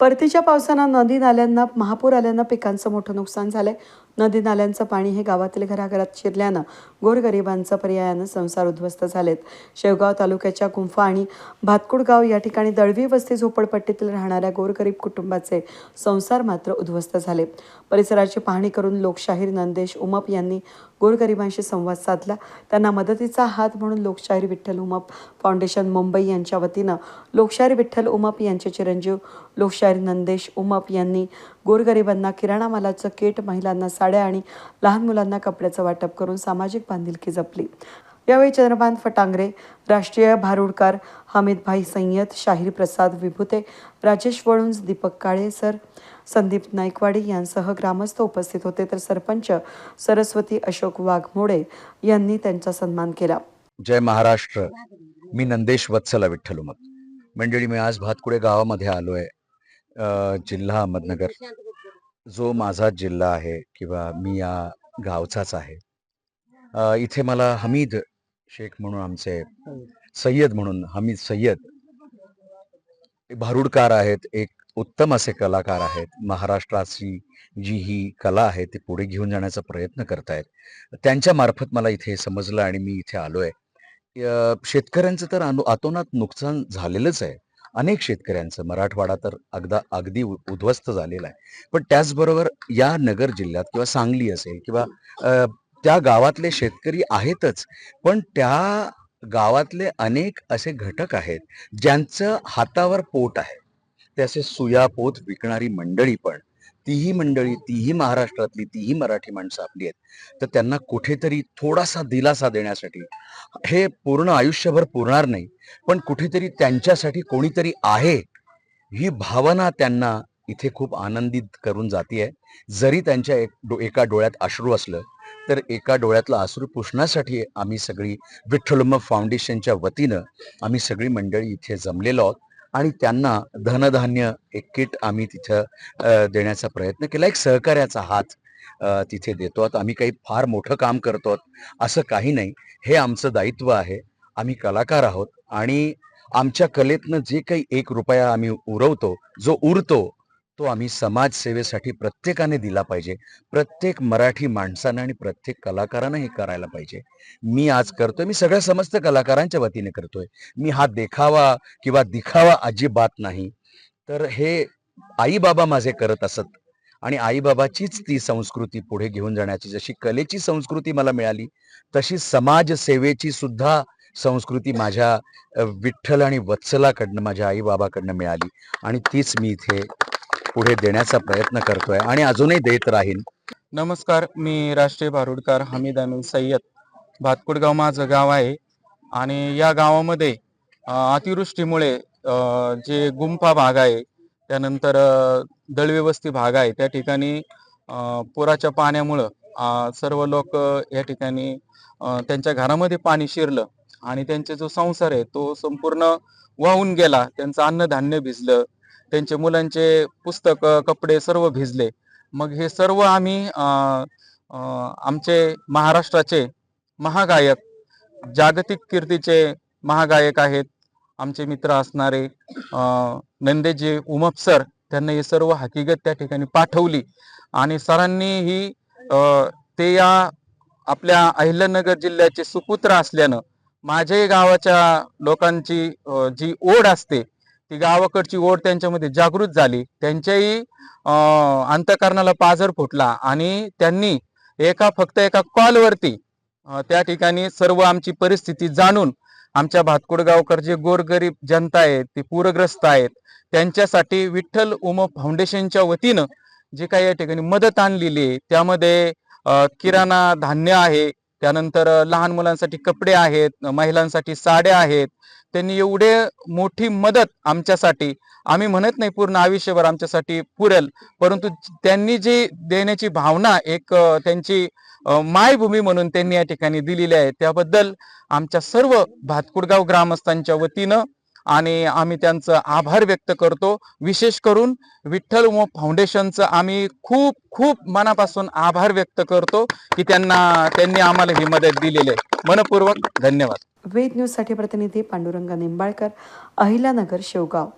परतीच्या पावसानं नदी नाल्यांना महापूर आल्यानं पिकांचं मोठं नुकसान झालं आहे नदी नाल्यांचं पाणी हे गावातील घराघरात शिरल्यानं गोरगरिबांचं पर्यायानं संसार उद्ध्वस्त झालेत. शेवगाव तालुक्याच्या गुंफा आणि भातकुडगाव या ठिकाणी दळवी वस्ती झोपडपट्टीतील राहणाऱ्या गोरगरीब कुटुंबाचे संसार मात्र उद्ध्वस्त झाले. परिसराची पाहणी करून लोकशाहीर नंदेश उमप यांनी गोरगरिबांशी संवाद साधला. त्यांना मदतीचा हात म्हणून लोकशाहीर विठ्ठल उमप फाउंडेशन मुंबई यांच्या वतीनं लोकशाहीर विठ्ठल उमप यांचे चिरंजीव लोकशाहीर नंदेश उमप यांनी गोरगरिबांना किराणा मालाचं किट महिलांना साड्या आणि लहान मुलांना कपड्याचं वाटप करून सामाजिक बांधिलकी जपली. यावेळी चंद्रकांत फटांगरे राष्ट्रीय भारुडकार हमीदभाई संयत शाहीर प्रसाद विभुते राजेश वळुंज दीपक काळे सर संदीप नाईकवाडी यांसह ग्रामस्थ उपस्थित होते. तर सरपंच सरस्वती अशोक वाघमोडे यांनी त्यांचा सन्मान केला. जय महाराष्ट्र. मी नंदेश वत्सला विठ्ठल मग मंडळी मी आज भातकुडे गावामध्ये आलो आहे जिल्हा अहमदनगर. जो माझा जिल्हा आहे किंवा मी या गावचाच आहे. इथे मला हमीद शेख म्हणून आमचे सय्यद म्हणून हमीद सय्यद भारुडकार आहेत. एक उत्तम असे कलाकार आहेत. महाराष्ट्राची जी ही कला आहे ती पुढे घेऊन जाण्याचा प्रयत्न करतायत. त्यांच्या मार्फत मला इथे समजलं आणि मी इथे आलोय. शेतकऱ्यांचं तर अनु- आतोनात नुकसान झालेलंच आहे. अनेक शेतकऱ्यांचं. मराठवाडा तर अगदा अगदी उद्ध्वस्त झालेला आहे. पण त्याचबरोबर या नगर जिल्ह्यात किंवा सांगली असेल किंवा त्या गावातले शेतकरी आहेतच. पण त्या गावातले अनेक असे घटक आहेत ज्यांचं हातावर पोट आहे. त्याचे सुया पोत विकणारी मंडळी पण तीही मंडळी तीही महाराष्ट्रातली तीही मराठी माणसं आपली आहेत. तर त्यांना कुठेतरी थोडासा दिलासा देण्यासाठी हे पूर्ण आयुष्यभर पुरणार नाही. पण कुठेतरी त्यांच्यासाठी कोणीतरी आहे ही भावना त्यांना इथे खूप आनंदित करून जाते जरी त्यांच्या एक डो- एका डोळ्यात अश्रू असलं तर एका डोळ्यातलं अश्रू पुसण्यासाठी आम्ही सगळी विठ्ठलम फाउंडेशनच्या वतीनं आम्ही सगळी मंडळी इथे जमलेलो आहोत. आणि त्यांना धनधान्य एक किट आम्ही तिथं देण्याचा प्रयत्न केला. एक सहकार्याचा हात तिथे देतो. आहोत आम्ही काही फार मोठं काम करतो आहोत असं काही नाही. हे आमचं दायित्व आहे. आम्ही कलाकार आहोत आणि आमच्या कलेतनं जे काही एक रुपया आम्ही उरवतो जो उरतो तो आम्ही समाजसेवेसाठी प्रत्येकाने दिला पाहिजे. प्रत्येक मराठी माणसानं आणि प्रत्येक कलाकारानं हे करायला पाहिजे. मी आज करतोय मी सगळ्या समस्त कलाकारांच्या वतीने करतोय. मी हा देखावा किंवा दिखावा अजिबात नाही. तर हे आईबाबा माझे करत असत आणि आईबाबाचीच ती संस्कृती पुढे घेऊन जाण्याची जशी कलेची संस्कृती मला मिळाली तशी समाजसेवेची सुद्धा संस्कृती माझ्या विठ्ठल आणि वत्सलाकडनं माझ्या आईबाबाकडनं मिळाली. आणि तीच मी इथे पुढे देण्याचा प्रयत्न करतोय आणि अजूनही देत राहीन. नमस्कार मी राष्ट्रीय भारुडकार हमीद अमीन सय्यद. भातकुडगाव माझं गाव आहे आणि या गावामध्ये अतिवृष्टीमुळे जे गुंफा भाग आहे त्यानंतर दळव्यवस्थी भाग आहे त्या ठिकाणी पुराच्या पाण्यामुळं सर्व लोक या ठिकाणी त्यांच्या घरामध्ये पाणी शिरलं आणि त्यांचा जो संसार आहे तो संपूर्ण वाहून गेला त्यांचं अन्नधान्य भिजलं त्यांचे मुलांचे पुस्तक कपडे सर्व भिजले. मग हे सर्व आम्ही आमचे महाराष्ट्राचे महागायक जागतिक कीर्तीचे महागायक आहेत. आमचे मित्र असणारे नंदेजी उमप सर त्यांना ही सर्व हकीकत त्या ठिकाणी पाठवली. आणि सरांनी ही ते या आपल्या अहिल्यानगर जिल्ह्याचे सुपुत्र असल्यानं माझ्याही गावाच्या लोकांची जी ओढ असते ती गावाकडची ओढ त्यांच्यामध्ये जागृत झाली. त्यांच्याही अंतकरणाला पाझर फुटला आणि त्यांनी एका फक्त एका कॉलवरती त्या ठिकाणी सर्व आमची परिस्थिती जाणून आमच्या भातकुडगावकर जे गोरगरीब जनता आहेत ती पूरग्रस्त आहेत त्यांच्यासाठी विठ्ठल उम फाउंडेशनच्या वतीनं जे काही या ठिकाणी मदत आणलेली आहे त्यामध्ये किराणा धान्य आहे त्यानंतर लहान मुलांसाठी कपडे आहेत महिलांसाठी साड्या आहेत त्यांनी एवढे मोठी मदत आमच्यासाठी आम्ही म्हणत नाही पूर्ण आयुष्यभर आमच्यासाठी पुरेल परंतु त्यांनी जी देण्याची भावना एक त्यांची मायभूमी म्हणून त्यांनी या ठिकाणी दिलेली आहे त्याबद्दल आमच्या सर्व भातकुडगाव ग्रामस्थांच्या वतीनं आणि आम्ही त्यांचं आभार व्यक्त करतो. विशेष करून विठ्ठल व फाउंडेशनचं आम्ही खूप खूप मनापासून आभार व्यक्त करतो की त्यांना त्यांनी आम्हाला ही मदत दिलेली आहे. मनपूर्वक धन्यवाद. वेद न्यूजसाठी प्रतिनिधी पांडुरंग निंबाळकर अहिल्यानगर शेवगाव.